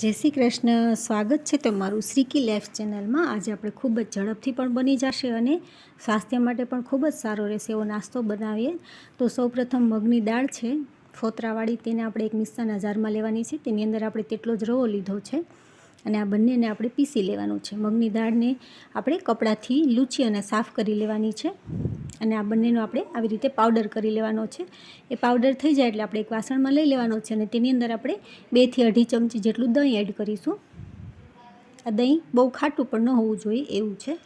જય શ્રી કૃષ્ણ. સ્વાગત છે તમારું શ્રીકી લાઈફ ચેનલમાં. આજે આપણે ખૂબ જ ઝડપથી પણ બની જશે અને સ્વાસ્થ્ય માટે પણ ખૂબ જ સારો રહેશે એવો નાસ્તો બનાવીએ. તો સૌપ્રથમ મગની દાળ છે. ફોતરાવાળી તેને આપણે એક મિક્સરના જારમાં લેવાની છે. તેની અંદર આપણે તેટલો જ રવો લીધો છે અને આ બંનેને આપણે પીસી લેવાનું છે. મગની દાળને આપણે કપડાથી લૂછી અને સાફ કરી લેવાની છે. અને આ બંનેનો આપણે આવી રીતે પાવડર કરી લેવાનો છે. એ પાવડર થઈ જાય એટલે આપણે એક વાસણમાં લઈ લેવાનો છે અને તેની અંદર આપણે બેથી અઢી ચમચી જેટલું દહીં એડ કરીશું. આ દહીં બહુ ખાટું પણ ન હોવું જોઈએ એવું છે.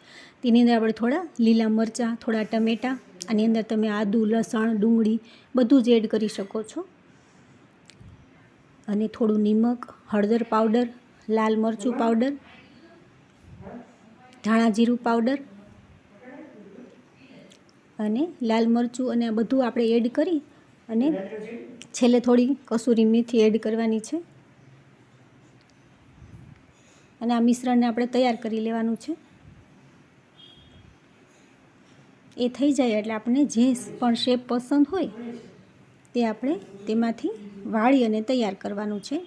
તેની અંદર આપણે થોડા લીલા મરચાં, થોડા ટમેટાં, આની અંદર તમે આદું, લસણ, ડુંગળી બધું જ એડ કરી શકો છો. અને થોડું નિમક, હળદર પાવડર લાલ મરચું પાવડર ધાણા જીરું પાવડર અને લાલ મરચું અને આ બધું આપણે એડ કરી અને છેલ્લે થોડી કસૂરી મેથી એડ કરવાની છે. અને આ મિશ્રણને આપણે તૈયાર કરી લેવાનું છે. એ થઈ જાય એટલે આપણે જે પણ શેપ પસંદ હોય તે આપણે તેમાંથી વાળી અને તૈયાર કરવાનું છે.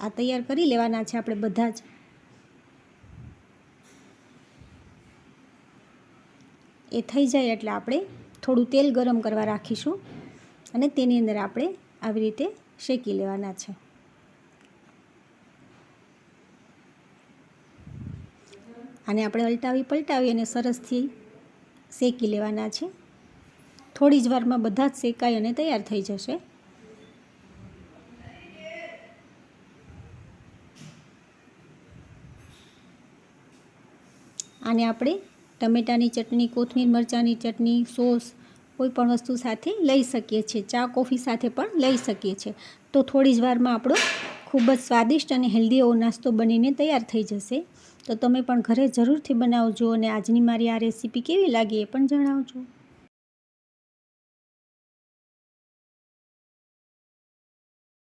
આ તૈયાર કરી લેવાના છે આપણે બધા જ. એ થઈ જાય એટલે આપણે થોડું તેલ ગરમ કરવા રાખીશું અને તેની અંદર આપણે આવી રીતે શેકી લેવાના છે. આને આપણે અલટાવી પલટાવી અને સરસથી શેકી લેવાના છે. થોડી જ વારમાં બધા જ શેકાઈ અને તૈયાર થઈ જશે. આને આપણે ટમેટાની ચટણી, કોથમીર મરચાંની ચટણી, સોસ કોઈ પણ વસ્તુ સાથે લઈ શકીએ છીએ. ચા, કોફી સાથે પણ લઈ શકીએ છીએ. તો થોડી જ વારમાં આપણો ખૂબ જ સ્વાદિષ્ટ અને હેલ્ધી એવો નાસ્તો બનીને તૈયાર થઈ જશે. તો તમે પણ ઘરે જરૂરથી બનાવજો અને આજની મારી આ રેસીપી કેવી લાગી એ પણ જણાવજો.